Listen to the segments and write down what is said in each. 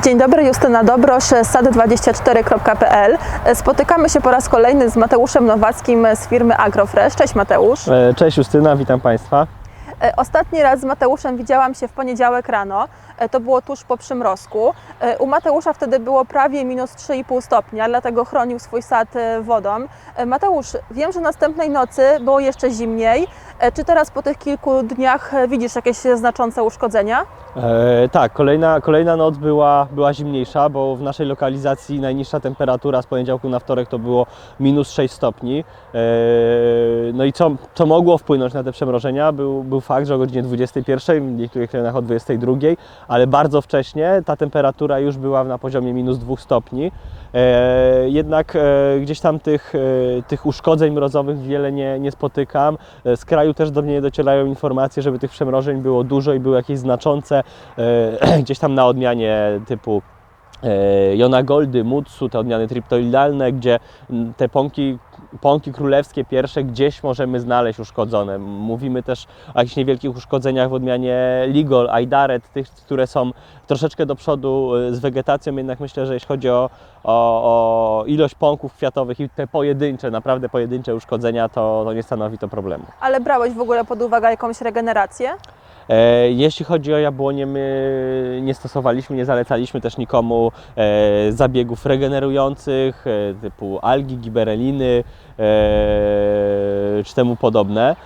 Dzień dobry, Justyna Dobrosz, sady24.pl. Spotykamy się po raz kolejny z Mateuszem Nowackim z firmy Agrofresh. Cześć Mateusz. E, Cześć Justyna, witam Państwa. E, Ostatni raz z Mateuszem widziałam się w poniedziałek rano. E, To było tuż po przymrozku. E, U Mateusza wtedy było prawie minus 3,5 stopnia, dlatego chronił swój sad wodą. Mateusz, wiem, że następnej nocy było jeszcze zimniej. Czy teraz po tych kilku dniach widzisz jakieś znaczące uszkodzenia? E, tak, kolejna, kolejna noc była, była zimniejsza, bo w naszej lokalizacji najniższa temperatura z poniedziałku na wtorek to było minus 6 stopni. E, no i co, co mogło wpłynąć na te przemrożenia był, był fakt, że o godzinie 21, w niektórych rejonach o 22, ale bardzo wcześnie ta temperatura już była na poziomie minus 2 stopni. E, jednak e, gdzieś tam tych, e, tych uszkodzeń mrozowych wiele nie, nie spotykam. Z kraju też do mnie docierają informacje, żeby tych przemrożeń było dużo i były jakieś znaczące gdzieś tam na odmianie typu Jona Goldy, Mutsu, te odmiany triptoidalne, gdzie te pąki, pąki królewskie pierwsze gdzieś możemy znaleźć uszkodzone. Mówimy też o jakichś niewielkich uszkodzeniach w odmianie Ligol, Aidaret, tych, które są troszeczkę do przodu e, z wegetacją, jednak myślę, że jeśli chodzi o, o, o ilość pąków kwiatowych i te pojedyncze, naprawdę pojedyncze uszkodzenia, to, to nie stanowi to problemu. Ale brałeś w ogóle pod uwagę jakąś regenerację? E, Jeśli chodzi o jabłonie, my nie stosowaliśmy, nie zalecaliśmy też nikomu e, zabiegów regenerujących e, typu algi, gibereliny czy temu podobne,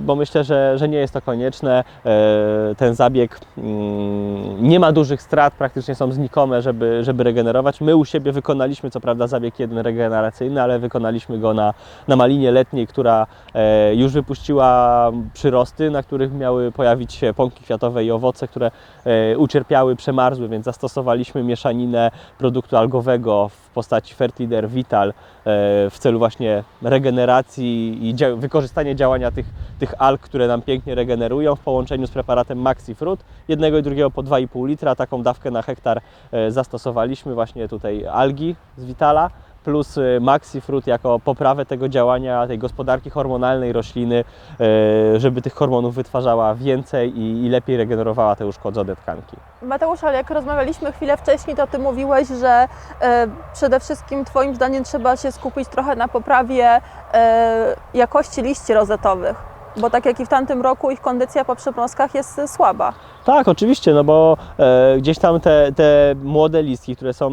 bo myślę, że, że nie jest to konieczne. E, Ten zabieg mm, nie ma dużych strat, praktycznie są znikome, żeby, żeby regenerować. My u siebie wykonaliśmy co prawda zabieg jeden regeneracyjny, ale wykonaliśmy go na, na malinie letniej, która e, już wypuściła przyrosty, na których miały pojawić się pąki kwiatowe i owoce, które e, ucierpiały, przemarzły, więc zastosowaliśmy mieszaninę produktu algowego w postaci Fertlider Vital e, w celu właśnie regeneracji i wykorzystania działania tych, tych alg, które nam pięknie regenerują w połączeniu z preparatem MaxiFruit. Jednego i drugiego po 2,5 litra, taką dawkę na hektar e, zastosowaliśmy właśnie tutaj algi z Vitala plus y, MaxiFruit jako poprawę tego działania, tej gospodarki hormonalnej rośliny, e, żeby tych hormonów wytwarzała więcej i, lepiej regenerowała te uszkodzone tkanki. Mateusz, ale jak rozmawialiśmy chwilę wcześniej, to Ty mówiłeś, że e, przede wszystkim Twoim zdaniem trzeba się skupić trochę na poprawie jakości liści rozetowych, bo tak jak i w tamtym roku ich kondycja po przymrozkach jest słaba. Tak, oczywiście, no bo e, gdzieś tam te, te młode listki, które są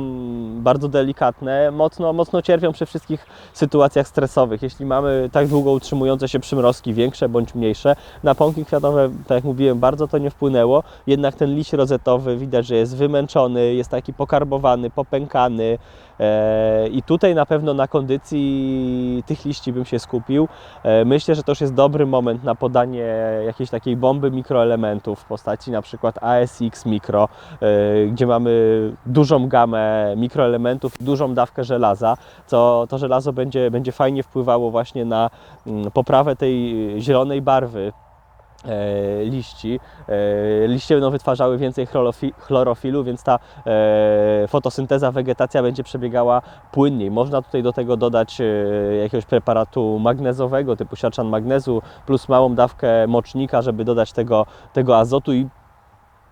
bardzo delikatne, mocno, mocno cierpią przy wszystkich sytuacjach stresowych. Jeśli mamy tak długo utrzymujące się przymrozki, większe bądź mniejsze, na pąki kwiatowe, tak jak mówiłem, bardzo to nie wpłynęło, jednak ten liść rozetowy widać, że jest wymęczony, jest taki pokarbowany, popękany e, i tutaj na pewno na kondycji tych liści bym się skupił. E, myślę, że to już jest dobry moment na podanie jakiejś takiej bomby mikroelementów w postaci na przykład ASX Micro, e, gdzie mamy dużą gamę mikroelementów, dużą dawkę żelaza, co to żelazo będzie, będzie fajnie wpływało właśnie na mm, poprawę tej zielonej barwy e, liści. E, liście będą wytwarzały więcej chlorofi- chlorofilu, więc ta fotosynteza, wegetacja będzie przebiegała płynniej. Można tutaj do tego dodać jakiegoś preparatu magnezowego typu siarczan magnezu plus małą dawkę mocznika, żeby dodać tego, tego azotu i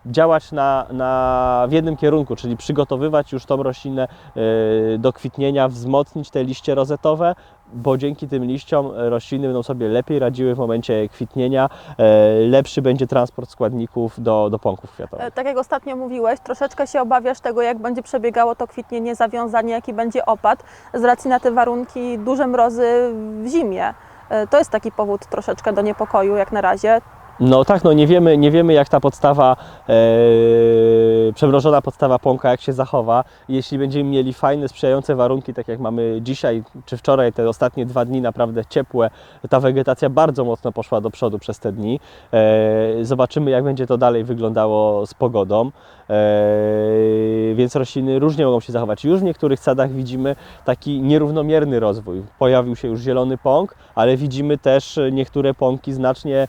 działać na, na, w jednym kierunku, czyli przygotowywać już tą roślinę e, do kwitnienia, wzmocnić te liście rozetowe, bo dzięki tym liściom rośliny będą sobie lepiej radziły w momencie kwitnienia, e, lepszy będzie transport składników do, do pąków kwiatowych. E, Tak jak ostatnio mówiłeś, troszeczkę się obawiasz tego, jak będzie przebiegało to kwitnienie, zawiązanie, jaki będzie opad, z racji na te warunki duże mrozy w zimie. E, To jest taki powód troszeczkę do niepokoju jak na razie. No tak, no nie wiemy, nie wiemy jak ta podstawa, e, przemrożona podstawa pąka, jak się zachowa. Jeśli będziemy mieli fajne, sprzyjające warunki, tak jak mamy dzisiaj czy wczoraj, te ostatnie dwa dni naprawdę ciepłe, ta wegetacja bardzo mocno poszła do przodu przez te dni. E, zobaczymy jak będzie to dalej wyglądało z pogodą. E, więc rośliny różnie mogą się zachować. Już w niektórych sadach widzimy taki nierównomierny rozwój. Pojawił się już zielony pąk, ale widzimy też niektóre pąki znacznie e,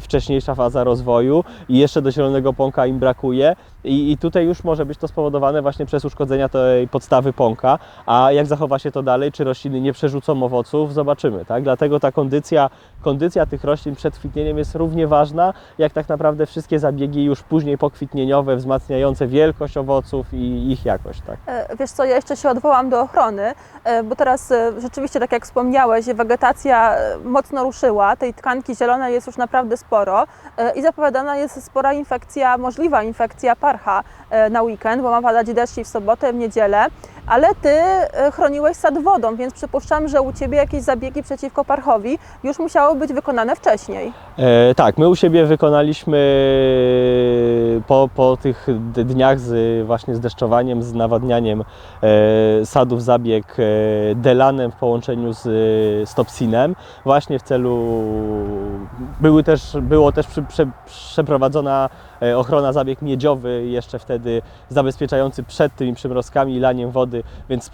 wcześniejsza faza rozwoju i jeszcze do zielonego pąka im brakuje. I, I tutaj już może być to spowodowane właśnie przez uszkodzenia tej podstawy pąka, a jak zachowa się to dalej, czy rośliny nie przerzucą owoców, zobaczymy. Tak? Dlatego ta kondycja, kondycja tych roślin przed kwitnieniem jest równie ważna, jak tak naprawdę wszystkie zabiegi już później pokwitnieniowe, wzmacniające wielkość owoców i ich jakość. Tak? E, Wiesz co, ja jeszcze się odwołam do ochrony, e, bo teraz e, rzeczywiście, tak jak wspomniałeś, wegetacja mocno ruszyła, tej tkanki zielonej jest już naprawdę sporo e, i zapowiadana jest spora infekcja, możliwa infekcja parcha e, na weekend, bo ma padać deszcz w sobotę, w niedzielę, ale Ty e, chroniłeś sad wodą, więc przypuszczam, że u Ciebie jakieś zabiegi przeciwko parchowi już musiały być wykonane wcześniej. E, tak, my u siebie wykonaliśmy po, po tych dniach z, właśnie z deszczowaniem, z nawadnianiem e, sadów zabieg e, delanem w połączeniu z e, stopsinem, właśnie w celu, były też, było też przy, prze, przeprowadzona e, ochrona zabieg miedziowy, jeszcze wtedy zabezpieczający przed tymi przymrozkami i laniem wody, więc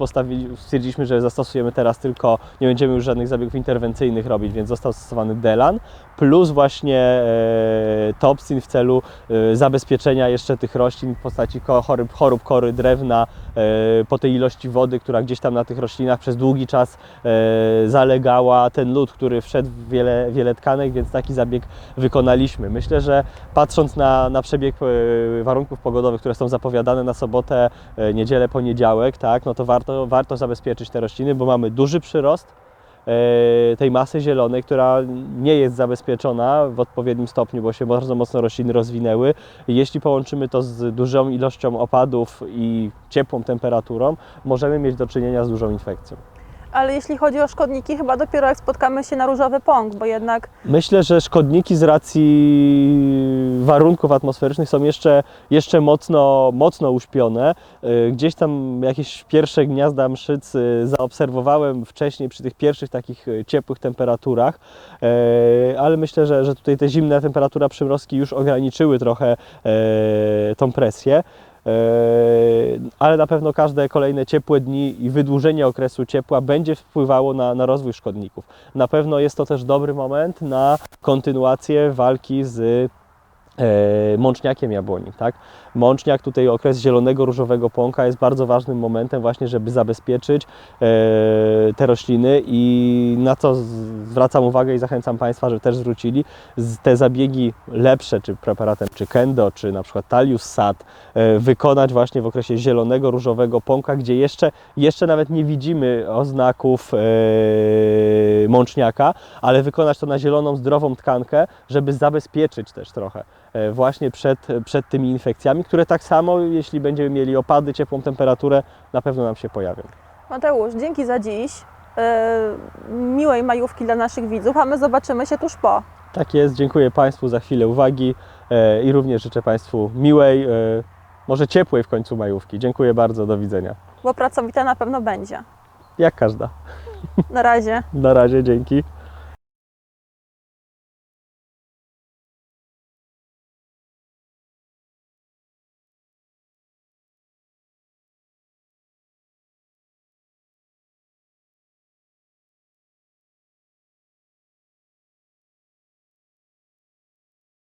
stwierdziliśmy, że zastosujemy teraz tylko, nie będziemy już żadnych zabiegów interwencyjnych robić, więc został stosowany delan, plus właśnie e, topsin w celu e, zabezpieczenia jeszcze tych roślin w postaci chorób, chorób kory drewna e, po tej ilości wody, która gdzieś tam na tych roślinach przez długi czas e, zalegała, ten lód, który wszedł w wiele, wiele tkanek, więc taki zabieg wykonaliśmy. Myślę, że patrząc na, na przebieg e, warunków pogodowych, które są zapowiadane na sobotę, e, niedzielę, poniedziałek, tak, no to warto, warto zabezpieczyć te rośliny, bo mamy duży przyrost e, tej masy zielonej, która nie jest zabezpieczona w odpowiednim stopniu, bo się bardzo mocno rośliny rozwinęły. Jeśli połączymy to z dużą ilością opadów i ciepłą temperaturą, możemy mieć do czynienia z dużą infekcją. Ale jeśli chodzi o szkodniki, chyba dopiero jak spotkamy się na różowy pąk, bo jednak Myślę, że szkodniki z racji warunków atmosferycznych są jeszcze, jeszcze mocno, mocno uśpione. Y, Gdzieś tam jakieś pierwsze gniazda mszyc y, zaobserwowałem wcześniej przy tych pierwszych takich y, ciepłych temperaturach, E, ale myślę, że, że tutaj te zimne temperatura przymrozki już ograniczyły trochę tą presję. E, ale na pewno każde kolejne ciepłe dni i wydłużenie okresu ciepła będzie wpływało na, na rozwój szkodników. Na pewno jest to też dobry moment na kontynuację walki z mączniakiem jabłoni. Tak? Mączniak, tutaj okres zielonego różowego pąka jest bardzo ważnym momentem właśnie, żeby zabezpieczyć e, te rośliny i na co zwracam uwagę i zachęcam Państwa, żeby też zwrócili, te zabiegi lepsze, czy preparatem, czy kendo, czy na przykład talius sad, e, wykonać właśnie w okresie zielonego różowego pąka, gdzie jeszcze, jeszcze nawet nie widzimy oznaków e, mączniaka, ale wykonać to na zieloną, zdrową tkankę, żeby zabezpieczyć też trochę e, właśnie przed, przed tymi infekcjami, które tak samo, jeśli będziemy mieli opady, ciepłą temperaturę, na pewno nam się pojawią. Mateusz, dzięki za dziś. Yy, miłej majówki dla naszych widzów, a my zobaczymy się tuż po. Tak jest, dziękuję Państwu za chwilę uwagi e, i również życzę Państwu miłej, e, może ciepłej w końcu majówki. Dziękuję bardzo, do widzenia. Bo pracowita na pewno będzie. Jak każda. Na razie. Na razie, dzięki.